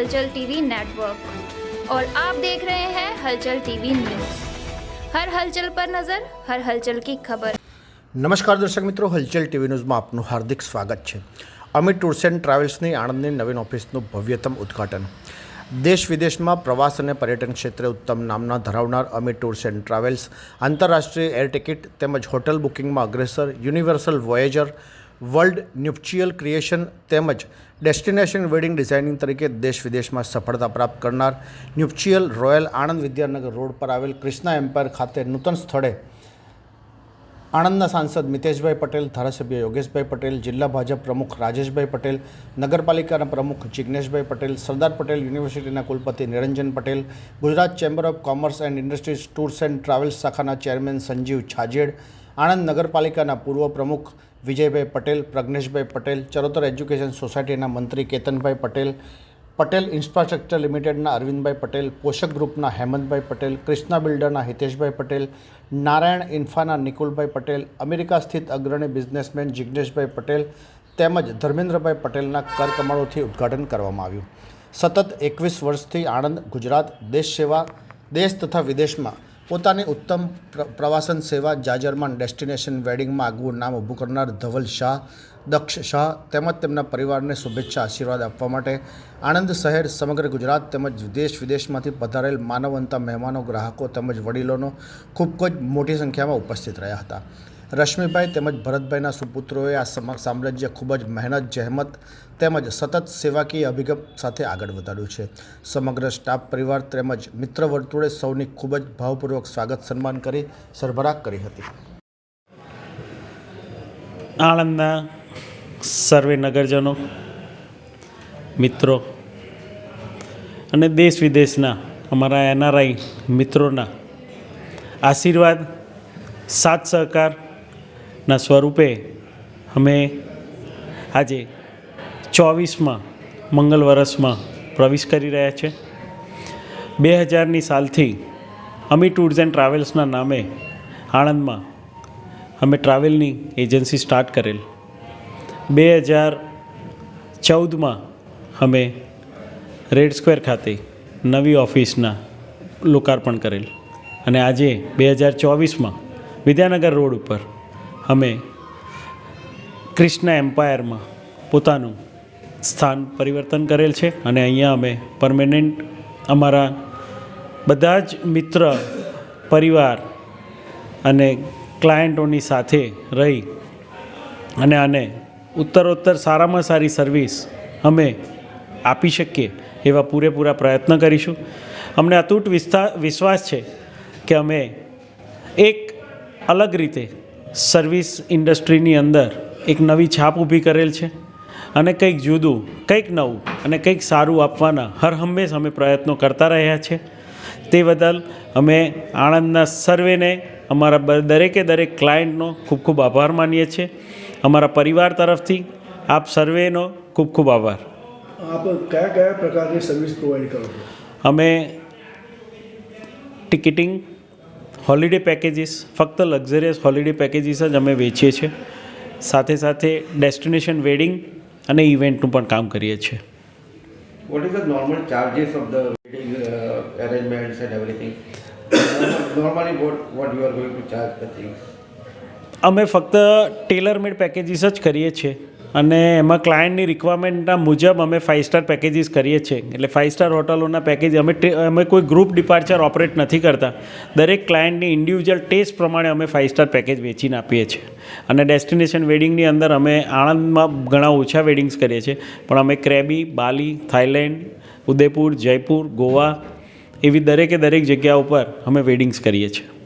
हलचल TV network और आप देख रहे हैं हलचल टीवी न्यूज हर हलचल पर नजर हर हलचल की खबर નમસ્કાર દર્શક મિત્રો હલચલ ટીવી ન્યૂઝમાં આપનું હાર્દિક સ્વાગત છે અમિત ટૂર્સ એન્ડ ટ્રાવેલ્સની આણંદની નવીન ઓફિસનું ભવ્યતમ ઉદ્ઘાટન દેશ વિદેશમાં પ્રવાસ અને પર્યટન ક્ષેત્રે ઉત્તમ નામના ધરાવનાર અમિત ટૂર્સ એન્ડ ટ્રાવેલ્સ આંતરરાષ્ટ્રીય એર ટિકિટ તેમજ હોટલ બુકિંગમાં અગ્રેસર universal Voyager World Nuptial Creation તેમજ ડેસ્ટિનેશન વેડિંગ ડિઝાઇનિંગ તરીકે દેશ વિદેશમાં સફળતા પ્રાપ્ત કરનાર Nuptial Royal Anand Vidyanagar road પર આવેલ ક્રિષ્ના એમ્પાયર ખાતે નૂતન સ્થળે આણંદના સાંસદ મિતેશભાઈ પટેલ, ધારાસભ્ય યોગેશભાઈ પટેલ, જિલ્લા ભાજપ પ્રમુખ રાજેશભાઈ પટેલ, નગરપાલિકાના પ્રમુખ જિજ્ઞેશભાઈ પટેલ, સરદાર પટેલ યુનિવર્સિટીના કુલપતિ Niranjan Patel, Gujarat Chamber of Commerce and Industries Tours and Travels શાખાના ચેરમેન સંજીવ છાજેડ, આણંદ નગરપાલિકાના પૂર્વ પ્રમુખ વિજયભાઈ પટેલ, પ્રજ્ઞેશભાઈ પટેલ, ચરોતર એજ્યુકેશન સોસાયટીના મંત્રી કેતનભાઈ પટેલ પટેલ ઇન્ફ્રાસ્ટ્રક્ચર લિમિટેડના અરવિંદભાઈ પટેલ, પોષક ગ્રુપના હેમંતભાઈ પટેલ, કૃષ્ણા બિલ્ડરના હિતેશભાઈ પટેલ, નારાયણ ઇન્ફાના નિકુલભાઈ પટેલ, અમેરિકા સ્થિત અગ્રણી બિઝનેસમેન જિજ્ઞેશભાઈ પટેલ તેમજ ધર્મેન્દ્રભાઈ પટેલના કરકમળોથી ઉદ્ઘાટન કરવામાં આવ્યું. સતત એકવીસ વર્ષથી આણંદ, ગુજરાત, દેશ સેવા, દેશ તથા વિદેશમાં પોતાની ઉત્તમ પ્રવાસન સેવા જાજરમાન ડેસ્ટિનેશન વેડિંગમાં આગવું નામ ઊભું કરનાર ધવલ શાહ, દક્ષ શાહ તેમજ તેમના પરિવારને શુભેચ્છા, આશીર્વાદ આપવા માટે આણંદ શહેર સમગ્ર ગુજરાત તેમજ દેશ વિદેશમાંથી પધારેલ માનવંતા મહેમાનો, ગ્રાહકો તેમજ વડીલોનો ખૂબ જ મોટી સંખ્યામાં ઉપસ્થિત રહ્યા હતા. રશ્મિભાઈ તેમજ ભરતભાઈના સુપુત્રોએ આ સમ, સામ્રાજ્ય ખૂબ જ મહેનત, જહેમત તેમજ સતત સેવાકીય અભિગમ સાથે આગળ વધાર્યું છે. સમગ્ર સ્ટાફ પરિવાર તેમજ મિત્ર વર્તુળે સૌની ખૂબ જ ભાવપૂર્વક સ્વાગત સન્માન કરી સરભરાક કરી હતી. આણંદના સર્વે નગરજનો, મિત્રો અને દેશ વિદેશના અમારા એનઆરઆઈ મિત્રોના આશીર્વાદ, સાથ સહકારના સ્વરૂપે અમે આજે ચોવીસમાં મંગલ વર્ષમાં પ્રવેશ કરી રહ્યા છે. બે હજારની સાલથી અમી ટૂર્સ એન્ડ ટ્રાવેલ્સના નામે આણંદમાં અમે ટ્રાવેલની એજન્સી સ્ટાર્ટ કરેલ. બે હજાર ચૌદમાં અમે રેડ સ્ક્વેર ખાતે નવી ઓફિસના લોકાર્પણ કરેલ. અને આજે બે હજાર ચોવીસમાં વિદ્યાનગર રોડ ઉપર અમે ક્રિષ્ના એમ્પાયરમાં પોતાનું સ્થાન પરિવર્તન કરેલ છે અને અહીંયા અમે પરમેનન્ટ અમારા બધા જ મિત્ર પરિવાર અને ક્લાયન્ટોની સાથે રહી અને આને ઉત્તરોત્તર સારામાં સારી સર્વિસ અમે આપી શકીએ એવા પૂરેપૂરા પ્રયત્ન કરીશું. અમને અતૂટ વિસ્તા વિશ્વાસ છે કે અમે એક અલગ રીતે સર્વિસ ઇન્ડસ્ટ્રીની અંદર એક નવી છાપ ઊભી કરેલ છે અને કંઈક જુદું કંઈક નવું અને કંઈક સારું આપવાના હર હંમેશ અમે પ્રયત્નો કરતા રહ્યા છે. તે બદલ અમે આણંદના સર્વેને અમારા દરેકે દરેક ક્લાયન્ટનો ખૂબ ખૂબ આભાર માનીએ છીએ. અમારા પરિવાર તરફથી આપ સર્વેનો ખૂબ ખૂબ આભાર. આપ કયા કયા પ્રકારની સર્વિસ પ્રોવાઈડ કરો છો? અમે ટિકિટિંગ હોલિડે પેકેજીસ ફક્ત લક્ઝરિયસ હોલિડે પેકેજીસ જ અમે વેચીએ છીએ સાથે સાથે ડેસ્ટિનેશન વેડિંગ અને ઇવેન્ટનું પણ કામ કરીએ છીએ is the normal charges of the wedding uh, arrangements and everything? Normally, what, what you are going to charge the things? અમે ફક્ત ટેલર મેડ પેકેજીસ જ કરીએ છીએ અને એમાં ક્લાયન્ટની રિક્વાયરમેન્ટના મુજબ અમે ફાઇવ સ્ટાર પેકેજીસ કરીએ છીએ. એટલે ફાઇવ સ્ટાર હોટલોના પેકેજ અમે અમે કોઈ ગ્રુપ ડિપાર્ચર ઓપરેટ નથી કરતા. દરેક ક્લાયન્ટની ઇન્ડિવિજ્યુઅલ ટેસ્ટ પ્રમાણે અમે ફાઇવ સ્ટાર પેકેજ વેચીને આપીએ છીએ. અને ડેસ્ટિનેશન વેડિંગની અંદર અમે આણંદમાં ઘણા ઓછા વેડિંગ્સ કરીએ છીએ. પણ અમે Krabi Bali Thailand Udaipur Jaipur Goa એવી દરેકે દરેક જગ્યા ઉપર અમે વેડિંગ્સ કરીએ છીએ.